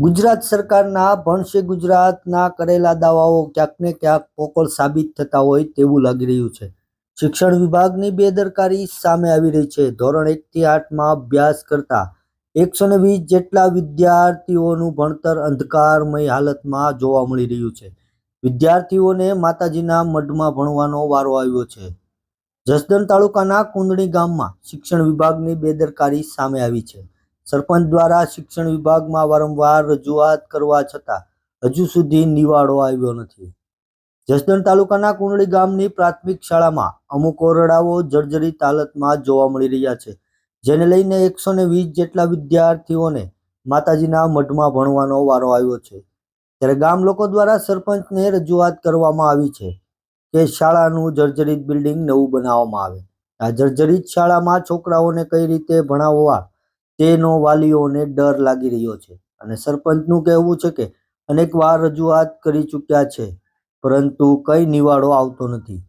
ગુજરાત સરકારના ભણશે ગુજરાતના કરેલા દાવાઓ ક્યાંક ને ક્યાંક પોકળ સાબિત થતા હોય તેવું લાગી રહ્યું છે. શિક્ષણ વિભાગની બેદરકારી સામે આવી રહી છે. ધોરણ એકથી આઠમાં અભ્યાસ કરતા એકસો ને વીસ જેટલા વિદ્યાર્થીઓનું ભણતર અંધકારમય હાલતમાં જોવા મળી રહ્યું છે. વિદ્યાર્થીઓને માતાજીના મઢમાં ભણવાનો વારો આવ્યો છે. જસદણ તાલુકાના કુંદણી ગામમાં શિક્ષણ વિભાગની બેદરકારી સામે આવી છે. સરપંચ દ્વારા શિક્ષણ વિભાગમાં વારંવાર રજૂઆત કરવા છતાં હજુ સુધી નિવાડો આવ્યો નથી. જસદણ તાલુકાના કુંડળી ગામની પ્રાથમિક શાળામાં અમુક ઓરડાઓ જર્જરિત હાલતમાં જોવા મળી રહ્યા છે, જેને લઈને એકસો ને વીસ જેટલા વિદ્યાર્થીઓને માતાજીના મઢમાં ભણવાનો વારો આવ્યો છે. ત્યારે ગામ લોકો દ્વારા સરપંચને રજૂઆત કરવામાં આવી છે કે શાળાનું જર્જરિત બિલ્ડિંગ નવું બનાવવામાં આવે. આ જર્જરિત શાળામાં છોકરાઓને કઈ રીતે ભણાવવા તેનો વાલીઓને ડર લાગી રહ્યો છે. અને સરપંચનું કહેવું છે કે અનેક વાર રજૂઆત કરી ચૂક્યા છે, પરંતુ કઈ નિવાડો આવતો નથી.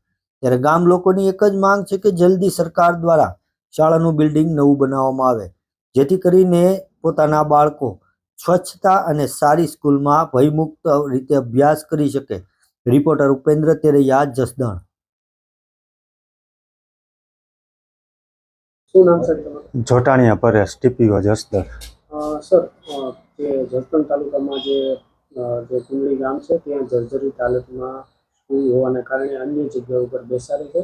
ત્યારે ગામ લોકોની એક જ માંગ છે કે જલ્દી સરકાર દ્વારા શાળાનું બિલ્ડિંગ નવું બનાવવામાં આવે, જેથી કરીને પોતાના બાળકો સ્વચ્છતા અને સારી સ્કૂલમાં ભયમુક્ત રીતે અભ્યાસ કરી શકે. રિપોર્ટર ઉપેન્દ્ર તેરૈયા, જસદણ. શું નામ જોટાણીયા પરેશ ટીપીઓ જસદણ. સર જે જસદણ તાલુકામાં જે જે કુંડળી ગામ છે ત્યાં જર્જરિત હાલતમાં સ્કૂલ હોવાને કારણે અન્ય જગ્યા ઉપર બેસાડી છે.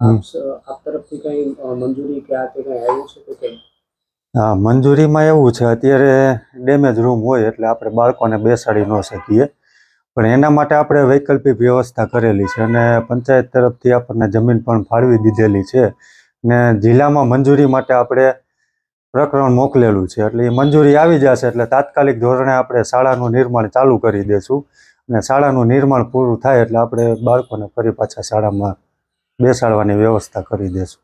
આપ તરફથી કંઈ મંજૂરી કે આ તે કંઈ આવ્યું છે કે કેમ? હા મંજૂરીમાં એવું છે અત્યારે ડેમેજ રૂમ હોય એટલે આપણે બાળકોને બેસાડી ન શકીએ. પણ એના માટે આપણે વૈકલ્પિક વ્યવસ્થા કરેલી છે અને પંચાયત તરફથી આપણને જમીન પણ ફાળવી દીધેલી છે. ને જિલ્લામાં મંજૂરી માટે આપણે પ્રકરણ મોકલેલું છે. એટલે એ મંજૂરી આવી જશે એટલે તાત્કાલિક ધોરણે આપણે શાળાનું નિર્માણ ચાલુ કરી દઈશું અને શાળાનું નિર્માણ પૂરું થાય એટલે આપણે બાળકોને ફરી પાછા શાળામાં બેસાડવાની વ્યવસ્થા કરી દઈશું